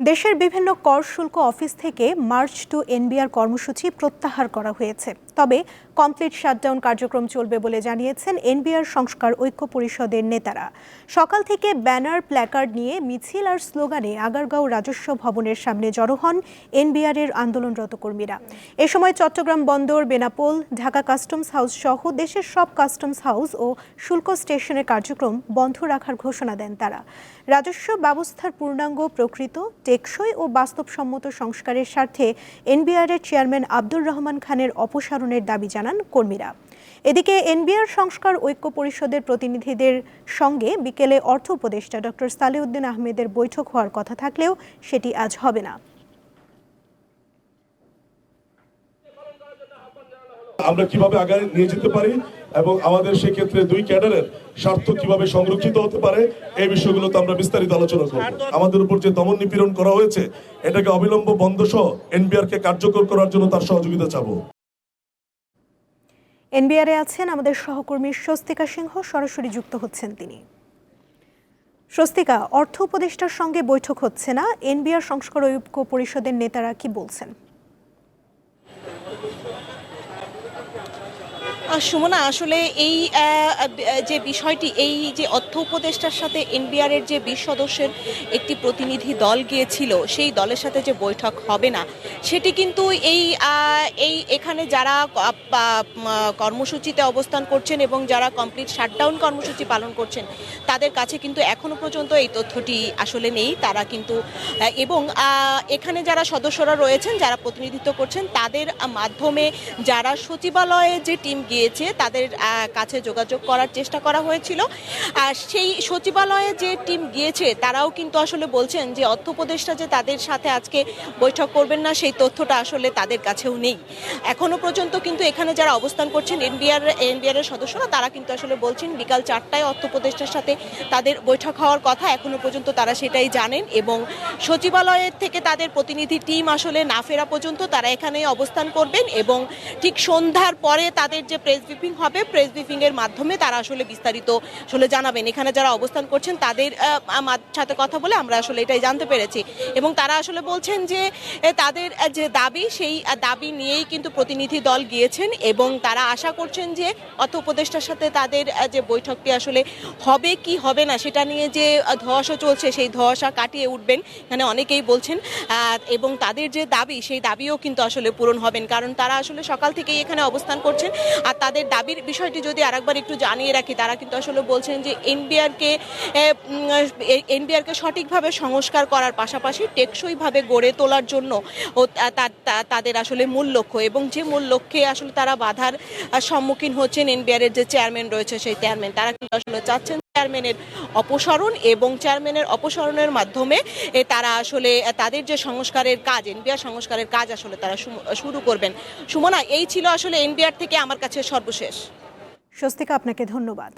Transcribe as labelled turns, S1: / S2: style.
S1: দেশের বিভিন্ন কর শুল্ক অফিস থেকে মার্চ টু এনবিআর কর্মসূচি প্রত্যাহার করা হয়েছে। তবে কমপ্লিট শাটডাউন কার্যক্রম চলবে বলে জানিয়েছেন এনবিআর সংস্কার ঐক্য পরিষদের নেতারা। সকাল থেকে ব্যানার, প্ল্যাকার্ড নিয়ে মিছিল আর স্লোগানে আগারগাঁও রাজস্ব ভবনের সামনে জড়ো হন এনবিআর এর আন্দোলনরত কর্মীরা। এ সময় চট্টগ্রাম বন্দর, বেনাপোল, ঢাকা কাস্টমস হাউস সহ দেশের সব কাস্টমস হাউস ও শুল্ক স্টেশনের কার্যক্রম বন্ধ রাখার ঘোষণা দেন তারা। রাজস্ব ব্যবস্থার পূর্ণাঙ্গ প্রকৃত টেকসই ও বাস্তবসম্মত সংস্কারের স্বার্থে এনবিআরের চেয়ারম্যান আব্দুর রহমান খানের অপসারণের দাবি জানান কর্মীরা। এদিকে এনবিআর সংস্কার ঐক্য পরিষদের প্রতিনিধিদের সঙ্গে বিকেলে অর্থ উপদেষ্টা ডক্টর সালেউদ্দিন আহমেদের বৈঠক হওয়ার কথা থাকলেও সেটি আজ হবে না।
S2: আমরা কীভাবে আগায় নিয়ে যেতে পারি এবং আমাদের সেক্ষেত্রে দুই ক্যাডারের স্বার্থ কীভাবে সংরক্ষিত হতে পারে, এই বিষয়গুলোতে আমরা বিস্তারিত আলোচনা করব। আমাদের উপর যে দমন নিপীড়ন করা হয়েছে, এটাকে অবিলম্ব বন্ধ সহ এনবিআর কে কার্যকর করার জন্য তার সহযোগিতা চাবো।
S1: এনবিআরে আছেন আমাদের সহকর্মী স্বস্তিকা সিংহ, সরাসরি যুক্ত হচ্ছেন তিনি। স্বস্তিকা, অর্থ উপদেষ্টার সঙ্গে বৈঠক হচ্ছে না? এনবিআর সংস্কার ঐক্য পরিষদের নেতারা কি বলছেন?
S3: সুমনা, আসলে এই যে বিষয়টি, এই যে অর্থ উপদেষ্টার সাথে এনবিআর এর যে বিশ সদস্যের একটি প্রতিনিধি দল গিয়েছিল, সেই দলের সাথে যে বৈঠক হবে না, সেটি কিন্তু এই এই এখানে যারা কর্মসূচিতে অবস্থান করছেন এবং যারা কমপ্লিট শাটডাউন কর্মসূচি পালন করছেন, তাদের কাছে কিন্তু এখনও পর্যন্ত এই তথ্যটি আসলে নেই। তারা কিন্তু এবং এখানে যারা সদস্যরা রয়েছেন, যারা প্রতিনিধিত্ব করছেন, তাদের মাধ্যমে যারা সচিবালয়ে যে টিম গিয়েছে তাদের কাছে যোগাযোগ করার চেষ্টা করা হয়েছিল। আর সেই সচিবালয়ে যে টিম গিয়েছে, তারাও কিন্তু আসলে বলছেন যে অর্থ উপদেষ্টা যে তাদের সাথে আজকে বৈঠক করবেন না, সেই তথ্যটা আসলে তাদের কাছেও নেই। এখনও পর্যন্ত কিন্তু এখানে যারা অবস্থান করছেন এনবিআর এনবিআর এর সদস্যরা, তারা কিন্তু আসলে বলছেন বিকাল চারটায় অর্থ উপদেষ্টার সাথে তাদের বৈঠক হওয়ার কথা, এখনও পর্যন্ত তারা সেটাই জানেন এবং সচিবালয়ের থেকে তাদের প্রতিনিধি টিম আসলে না ফেরা পর্যন্ত তারা এখানে অবস্থান করবেন এবং ঠিক সন্ধ্যার পরে তাদের যে প্রেস ব্রিফিং হবে। প্রেস ব্রিফিং এর মাধ্যমে তারা আসলে বিস্তারিত আসলে জানাবেন। এখানে যারা অবস্থান করছেন তাদের সাথে কথা বলে আমরা আসলে এটাই জানতে পেরেছি। এবং তারা আসলে বলছেন যে তাদের যে দাবি সেই দাবি নিয়েই কিন্তু প্রতিনিধি দল গিয়েছেন এবং তারা আশা করছেন যে অর্থ উপদেষ্টার সাথে তাদের যে বৈঠকটি আসলে হবে কি হবে না সেটা নিয়ে যে আহ, চলছে সেই ধোঁয়াশা কাটিয়ে উঠবেন। এখানে অনেকেই বলছেন এবং তাদের যে দাবি সেই দাবিও কিন্তু আসলে পূরণ হবেন। কারণ তারা আসলে সকাল থেকেই এখানে অবস্থান করছেন। আর তাদের দাবির বিষয়টি যদি আরেকবার একটু জানিয়ে রাখি, তারা কিন্তু আসলে বলছেন যে এনবিআরকে এনবিআরকে সঠিকভাবে সংস্কার করার পাশাপাশি টেকসইভাবে গড়ে তোলার জন্য ও তাদের আসলে মূল লক্ষ্য এবং যে মূল লক্ষ্যে আসলে তারা বাধার সম্মুখীন হচ্ছেন এনবিআর এর যে চেয়ারম্যান রয়েছে, সেই চেয়ারম্যান, তারা কিন্তু আসলে চাচ্ছেন চেয়ারম্যানের অপসারণ এবং চেয়ারম্যানের অপসারণের মাধ্যমে তারা আসলে তাদের যে সংস্কারের কাজ, এনবিআর সংস্কারের কাজ আসলে তারা শুরু করবেন। সুমনা, এই ছিল আসলে এনবিআর থেকে আমার কাছে সর্বশেষ।
S1: স্বস্তিকা, আপনাকে ধন্যবাদ।